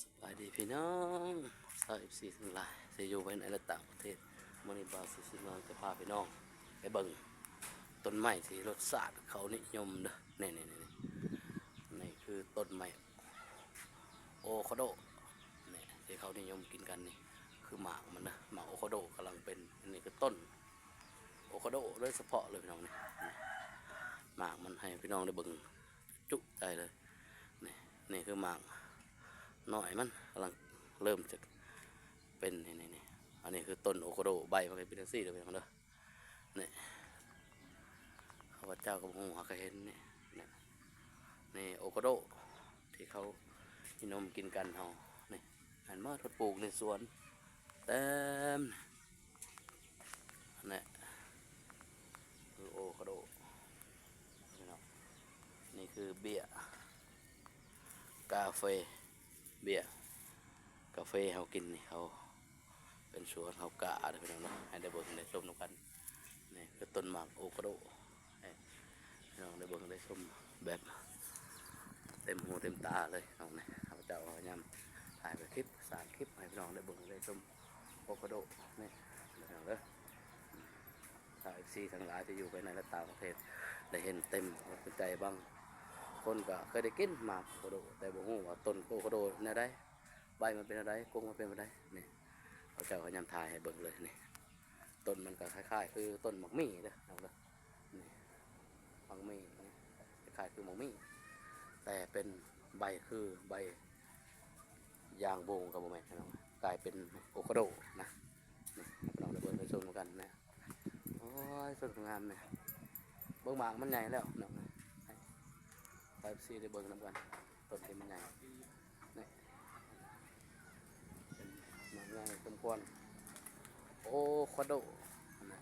สวัสดีพี่น้องสาวอีสี่ทั้งหลายจะอยู่ไปในและต่างประเทศมื่อนี้บาสิสิมาจะพาพี่น้อง ไปเบิ่งต้นไม้ที่รสชาติเขานิยมเด้อนี่นี่นี่นี่คือต้นไม้โอคาโดนี่ที่เขานิยมกินกันนี่คือหมากมันนะหมากโอคาโดกำลังเป็นอันนี้คือต้นโอคาโดโดยเฉพาะเลยพี่น้องนี่หมากมันให้พี่น้องได้เบิ่งจุใจเลยนี่นี่คือหมาก หน่อยมันกำลังเริ่มจะเป็นนี่นี่อันนี้คือต้นโอโคโดใบมันเป็นเป็นซี่เดี๋ยวไปลองเด้อนี่ข้าพเจ้ากับหงหักเห็นนี่นี่นี่โอโคโดที่เขานิยมกินกันเฮานี่หันมาทดปลูกในสวนเต็มนี่คือโอโคโด่นี่คือเบี้ยกาแฟ เบียร์กาแฟเขากินนี่เขาเป็นสวนเขากะอะไรพี่น้องเนาะให้ได้เบิ่งได้ชมนำกันนี่คือต้นหมากโอคาโดให้พี่น้องได้เบิ่งได้ชมแบบเต็มหูเต็มตาเลยน้องนี่ข้าพเจ้าพยายามถ่ายไปคลิปสามคลิปให้พี่น้องได้เบิ่งได้ชมโอคาโดนี่พี่น้องเด้อถ่ายซีทั้งหลายที่อยู่ไปในและต่างประเทศได้เห็นเต็มหัวใจบ้าง คนก็เคยได้กินหมากโคโด แต่บ่ฮู้ว่าต้นโคโดแนวใดใบมันเป็นอะไรกงมันเป็นอะไรนี่เขาเจ้าพยายามถ่ายให้เบิ่งเลยนี่ต้นมันก็คล้ายๆ คือต้นหมากมี่เด้อเอาเด้อนี่หมากมี่คล้ายๆคือหมากมี่แต่เป็นใบคือใบยางโบงกับบ่แม่นพี่น้องกลายเป็นโอคาโดนะนเราได้เบิ่งได้ชมกันนะโอ้ยสวยงามเนี่ยเบิ่งหมากมันใหญ่แล้วเนาะไปซีได้เบิ่งน้ำกันต้นที่มันใหญ่นี่เป็นมันใหญ่สมควรโอ้คาโดนะ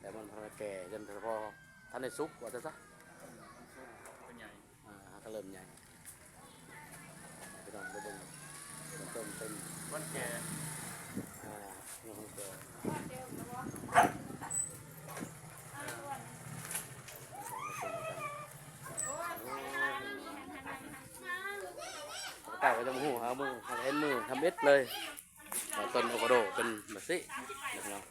แต่มันพอแก่จนพอท่านได้สุกว่าจะซะเป็นใหญ่อ่าก็เริ่มใหญ่ไปลองไปเบิ่งมันต้นเป็นวันแก่อ่าน้องแก่เต่าก็ จะมาหูหามือหาเห็นมือทำเอ็ดเลยว่าต้นโอโคโดเป็นแบบนี้นะครับ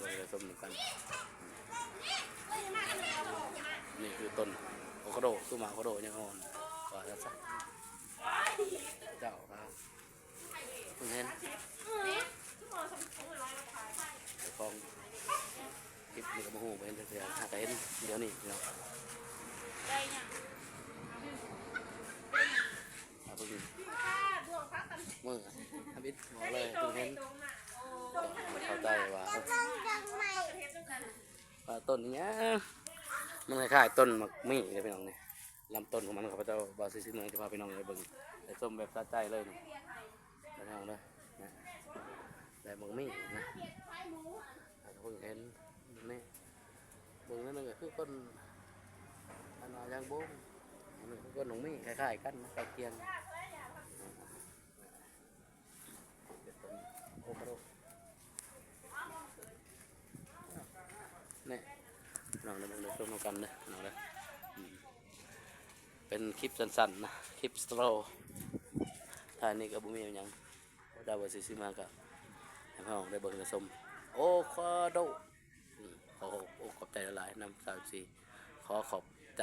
เลยส้มกันนี่คือต้นโอโคโดคือหมาโอโคโดยังอ่อนกว่าจะสักเจ้าครับเพิ่งเห็นไอ้ของคลิปนี่ก็มาหูไปเห็นเสียงหาเห็นเดี๋ยวนี้เนาะเอาเพิ่งมือทำอิดหมอเลยเพิ่งเห็นเข้าใจว่า ว่าต้นเนี้ยมันคล้ายๆต้นหมักมี่เลยพี่น้องเนี่ยลำต้นของมันข้าพเจ้าบาซิซิเมืองจะพาพี่น้องไปเบิ่งแต่ส้มแบบสะใจเลยนี่ไปทางเลยนะแต่หมักมี่นะอาจจะเพิ่งเห็นนี่เบิ่งนั่นนึงก็คือต้นอันนายางโบ้งอันนึงคือต้นหมักมี่คล้ายๆกันใกล้เคียงโอคาโด นี่น้องเดี๋ยมึงเดี๋ยวชมกันนะน้องเลยเป็นคลิปสั้นๆนะคลิปสโตรท่านี้ก็บุมีอย่างยังดาวซิซิมากับให้พ่อได้เบิ่งกระสมโอคาโดอืมขอขอขอบใจหลายๆนำสาวสีขอขอบใจ